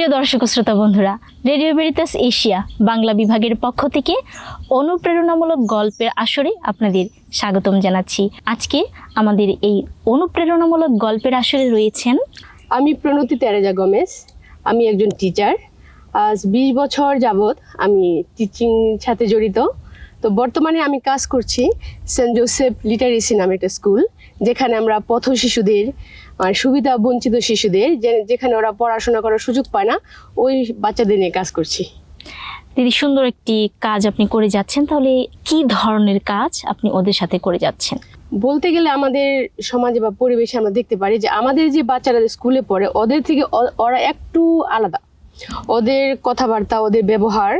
প্রিয় দর্শক শ্রোতা বন্ধুরা, রেডিও বেরিতাস এশিয়া বাংলা বিভাগের পক্ষ থেকে অনুপ্রেরণামূলক গল্পের আসরে আপনাদের স্বাগতম জানাচ্ছি। আজকে আমাদের এই অনুপ্রেরণামূলক গল্পের আসরে রয়েছেন আমি প্রণতি তেরেজা গমেশ, আমি একজন টিচার আজ বিশ বছর যাবৎ আমি টিচিং সাথে জড়িত। তো বর্তমানে আমি কাজ করছি সেন্ট জোসেফ লিটারেসি নামে একটা স্কুল যেখানে আমরা পথ শিশুদের আর সুবিধা বঞ্চিত শিশুদের যেখানে ওরা পড়াশোনা করার সুযোগ পায় না ওই বাচ্চাদের নিয়ে কাজ করছি। দিদি সুন্দর একটি কাজ আপনি করে যাচ্ছেন। তাহলে কি ধরনের কাজ আপনি ওদের সাথে করে যাচ্ছেন? বলতে গেলে আমাদের সমাজে বা পরিবেশে আমরা দেখতে পারি যে আমাদের যে বাচ্চারা স্কুলে পড়ে ওদের থেকে ওরা একটু আলাদা। ওদের কথাবার্তা ওদের ব্যবহার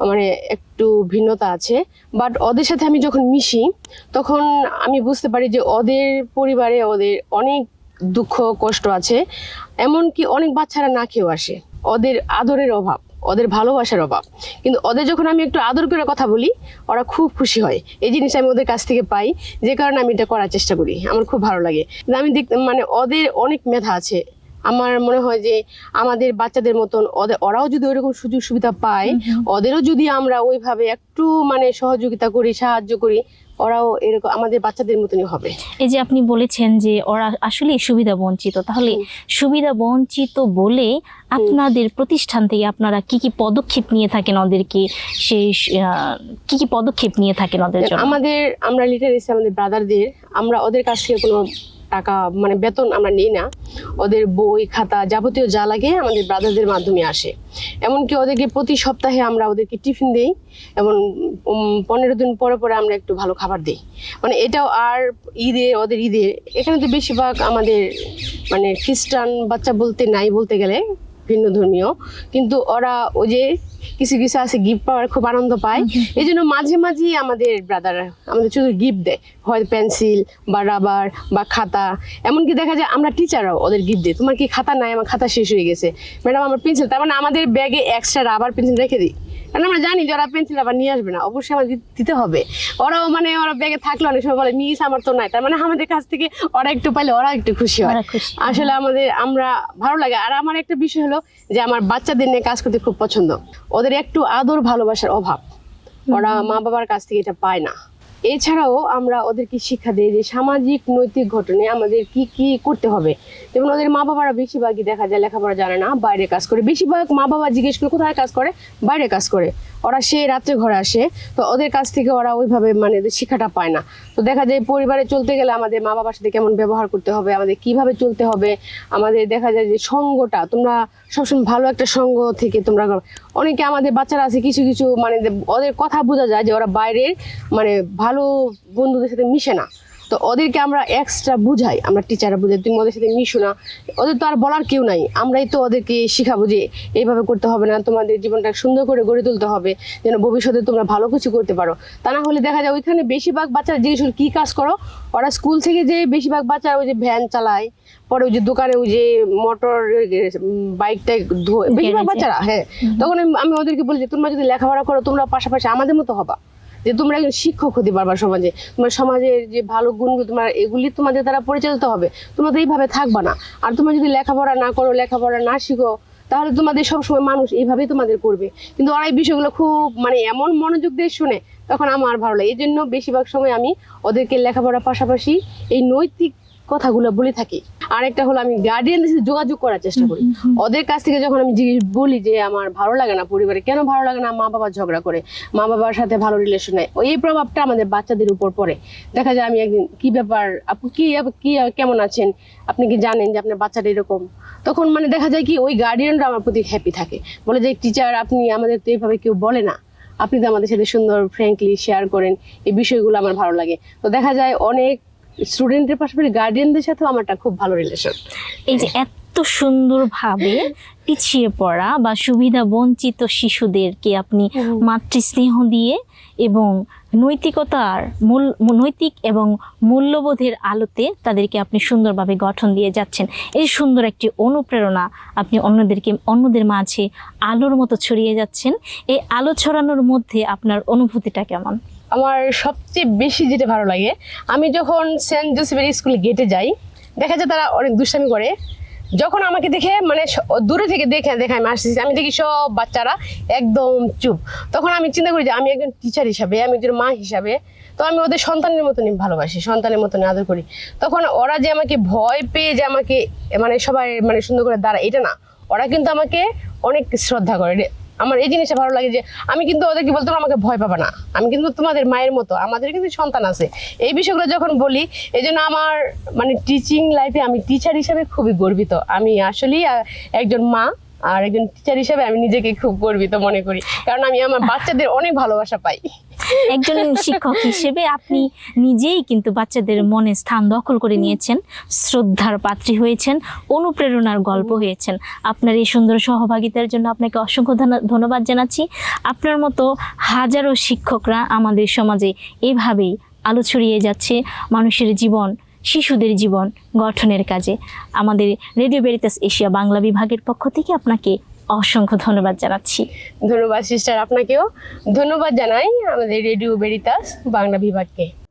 মানে একটু ভিন্নতা আছে। বাট ওদের সাথে আমি যখন মিশি, তখন আমি বুঝতে পারি যে ওদের পরিবারে ওদের অনেক দুঃখ, কষ্ট আছে। এমনকি অনেক বাচ্চারা না খেয়েও আসে। ওদের আদরের অভাব, ওদের ভালোবাসার অভাব। কিন্তু ওদের যখন আমি একটু আদর করে কথা বলি, ওরা খুব খুশি হয়। এই জিনিস আমি ওদের কাছ থেকে পাই, যে কারণে আমি এটা করার চেষ্টা করি। আমার খুব ভালো লাগে। আমি দেখ মানে ওদের অনেক মেধা আছে। আমার মনে হয় যে আমাদের বাচ্চাদের মতন ওদের ওরাও যদি ওইরকম সুযোগ সুবিধা পায় ওদেরও যদি আমরা ওইভাবে একটু মানে সহযোগিতা করি সাহায্য করি ওরাও এরকম আমাদের বাচ্চাদের মতনই হবে। এই যে আপনি বলেছেন যে ওরা আসলে সুবিধা বঞ্চিত তাহলে সুবিধা বঞ্চিত বলে আপনাদের প্রতিষ্ঠান থেকে আপনারা কি কি পদক্ষেপ নিয়ে থাকেন ওদেরকে? সেই কি কি পদক্ষেপ নিয়ে থাকেন ওদের জন্য? আমাদের আমরা লিটারেসি আমাদের ব্রাদারদের আমরা ওদের কাছ থেকে কোনো টাকা মানে বেতন আমরা নিই না। ওদের বই, খাতা যাবতীয় যা লাগে আমাদের ব্রাদারদের মাধ্যমে আসে। এমনকি ওদেরকে প্রতি সপ্তাহে আমরা ওদেরকে টিফিন দিই এবং পনেরো দিন পরে পরে আমরা একটু ভালো খাবার দিই। মানে এটাও আর ঈদে, ওদের ঈদে, এখানে তো বেশিরভাগ আমাদের মানে খ্রিস্টান বাচ্চা বলতে নাই বলতে গেলে ভিন্ন ধর্মীয়। কিন্তু ওরা ওই যে কিছু কিছু আছে গিফট পাওয়ার খুব আনন্দ পায়। এই জন্য মাঝে মাঝেই আমাদের ব্রাদার আমাদের শুধু গিফট দেয়। হয় পেন্সিল বা রাবার বা খাতা। এমনকি দেখা যায় আমরা টিচাররাও ওদের গিফট দিই। তোমার কি খাতা নাই? আমার খাতা শেষ হয়ে গেছে। ম্যাডাম আমার পেন্সিল তার মানে আমাদের ব্যাগে এক্সট্রা রাবার পেন্সিল রেখে দিই। কারণ আমরা জানি যে ওরা পেন্সিল আবার নিয়ে আসবে না অবশ্যই আমার দিতে হবে। ওরাও মানে ওরা ব্যাগে থাকলে অনেক সময় বলে মিস আমার তো নাই। তার মানে আমাদের কাছ থেকে ওরা একটু পাইলে ওরা একটু খুশি হয়। আসলে আমাদের আমরা ভালো লাগে। আর আমার একটা বিষয় হলো যে আমার বাচ্চাদের নিয়ে কাজ করতে খুব পছন্দ। ওদের একটু আদর ভালোবাসার অভাব। ওরা মা বাবার কাছ থেকে এটা পায় না। এছাড়াও আমরা ওদেরকে শিক্ষা দিই যে সামাজিক নৈতিক ঘটনায় আমাদের কি কি করতে হবে। যেমন ওদের মা বাবারা বেশিরভাগই দেখা যায় লেখাপড়া জানে না বাইরে কাজ করে। বেশিরভাগ মা বাবা জিজ্ঞেস করে, কোথায় কাজ করে? বাইরে কাজ করে। ওরা সে রাত্রে ঘরে আসে, তো ওদের কাছ থেকে ওরা ওইভাবে মানে শিক্ষাটা পায় না। তো দেখা যায় পরিবারে চলতে গেলে আমাদের মা বাবার সাথে কেমন ব্যবহার করতে হবে, আমাদের কীভাবে চলতে হবে, আমাদের দেখা যায় যে সঙ্গটা, তোমরা সবসময় ভালো একটা সঙ্গ থেকে তোমরা অনেকে আমাদের বাচ্চারা আছে, কিছু কিছু মানে ওদের কথা বোঝা যায় যে ওরা বাইরের মানে ভালো বন্ধুদের সাথে মিশে না। তো ওদেরকে আমরা এক্সট্রা বুঝাই। আমরা টিচাররা বুঝাই তুমি ওদের সাথে মিশো না। ওদের তো আর বলার কেউ নাই। আমরাই তো ওদেরকে শিখাবো যে এইভাবে করতে হবে না তোমাদের জীবনটা সুন্দর করে গড়ে তুলতে হবে যেন ভবিষ্যতে তোমরা ভালো কিছু করতে পারো। তা না হলে দেখা যায় ওইখানে বেশিরভাগ বাচ্চারা জিজ্ঞেস করে কি কাজ করো? ওরা স্কুল থেকে যে বেশিরভাগ বাচ্চারা ওই যে ভ্যান চালায় পরে ওই যে দোকানে ওই যে মোটর বাইকটা ধোয়। বেশিরভাগ বাচ্চারা হ্যাঁ। তখন আমি- আমি ওদেরকে বলি যে তোমরা যদি লেখাপড়া করো তোমরা পাশাপাশি আমাদের মতো হবা। যে তোমরা একজন শিক্ষক হতে পারবা সমাজে। তোমার সমাজের যে ভালো গুণগুলো তোমার, এগুলি তোমাদের দ্বারা পরিচালিত হবে। তোমরা তো এইভাবে থাকবা না। আর তোমরা যদি লেখাপড়া না করো, লেখাপড়া না শিখো, তাহলে তোমাদের সবসময় মানুষ এইভাবেই তোমাদের করবে। কিন্তু ওরা এই বিষয়গুলো খুব মানে এমন মনোযোগ দিয়ে শুনে, তখন আমার ভালো লাগে এই জন্য বেশিরভাগ সময় আমি ওদেরকে লেখাপড়ার পাশাপাশি এই নৈতিক কথাগুলো বলে থাকি। আরেকটা হলো আমি গার্ডিয়ানদের সাথে যোগাযোগ করার চেষ্টা করি। ওদের কাছ থেকে যখন আমি জিজ্ঞেস বলি যে আমার ভালো লাগে না পরিবারে কেন ভালো লাগে না? মা বাবা ঝগড়া করে। মা বাবার সাথে ভালো রিলেশন ওই এই প্রভাবটা আমাদের বাচ্চাদের উপর পড়ে। দেখা যায় আমি একদিন কি ব্যাপার? আপু কি কি কেমন আছেন? আপনি কি জানেন যে আপনার বাচ্চাটা এরকম? তখন মানে দেখা যায় কি ওই গার্ডিয়ানরা আমার প্রতি হ্যাপি থাকে। বলে যে টিচার আপনি আমাদের তো এইভাবে কেউ বলে না। আপনি তো আমাদের সাথে সুন্দর ফ্র্যাঙ্কলি শেয়ার করেন। এই বিষয়গুলো আমার ভালো লাগে। তো দেখা যায় অনেক স্টুডেন্টের পাশাপাশি গার্ডিয়ানদের সাথেও আমারটা খুব ভালো রিলেশন এই যে এত সুন্দরভাবে পিছিয়ে পড়া বা সুবিধা বঞ্চিত শিশুদেরকে আপনি মাতৃস্নেহ দিয়ে এবং নৈতিকতার মূল নৈতিক এবং মূল্যবোধের আলোতে তাদেরকে আপনি সুন্দরভাবে গঠন দিয়ে যাচ্ছেন। এই সুন্দর একটি অনুপ্রেরণা আপনি অন্যদেরকে অন্যদের মাঝে আলোর মতো ছড়িয়ে যাচ্ছেন। এই আলো ছড়ানোর মধ্যে আপনার অনুভূতিটা কেমন? আমার সবচেয়ে বেশি যেটা ভালো লাগে, আমি যখন সেন্ট জোসেফের স্কুলে গেটে যাই, দেখা যায় তারা অনেক দুষ্টামি করে। যখন আমাকে দেখে মানে দূরে থেকে দেখে দেখে আমি আসতেছি, আমি দেখি সব বাচ্চারা একদম চুপ। তখন আমি চিন্তা করি যে আমি একজন টিচার হিসাবে, আমি একজন মা হিসাবে, তো আমি ওদের সন্তানের মতনই ভালোবাসি, সন্তানের মতনই আদর করি। তখন ওরা যে আমাকে ভয় পেয়ে যে আমাকে মানে সবাই মানে সুন্দর করে দাঁড়ায়, এটা না। ওরা কিন্তু আমাকে অনেক শ্রদ্ধা করে। আমার এই জিনিসটা ভালো লাগে যে আমি কিন্তু ওদেরকে বলতাম আমাকে ভয় পাবে না। আমি কিন্তু তোমাদের মায়ের মতো, আমাদের কিন্তু সন্তান আছে। এই বিষয়গুলো যখন বলি এই জন্য আমার মানে টিচিং লাইফে আমি টিচার হিসাবে খুবই গর্বিত। আমি আসলেই একজন মা আর একজন টিচার হিসাবে আমি নিজেকে খুব গর্বিত মনে করি। কারণ আমি আমার বাচ্চাদের অনেক ভালোবাসা পাই। একজন শিক্ষক হিসেবে আপনি নিজেই কিন্তু বাচ্চাদের মনে স্থান দখল করে নিয়েছেন, শ্রদ্ধার পাত্রী হয়েছেন, অনুপ্রেরণার গল্প হয়েছেন। আপনার এই সুন্দর সহভাগিতার জন্য আপনাকে অসংখ্য ধন্যবাদ জানাচ্ছি। আপনার মতো হাজারো শিক্ষকরা আমাদের সমাজে এভাবেই আলো ছড়িয়ে যাচ্ছে, মানুষের জীবন, শিশুদের জীবন গঠনের কাজে। আমাদের রেডিও বেরিতাস এশিয়া বাংলা বিভাগের পক্ষ থেকে আপনাকে অসংখ্য ধন্যবাদ জানাচ্ছি। ধন্যবাদ সিস্টার আপনাকেও। ধন্যবাদ জানাই আমাদের রেডিও বেরিতাস বাংলা বিভাগকে।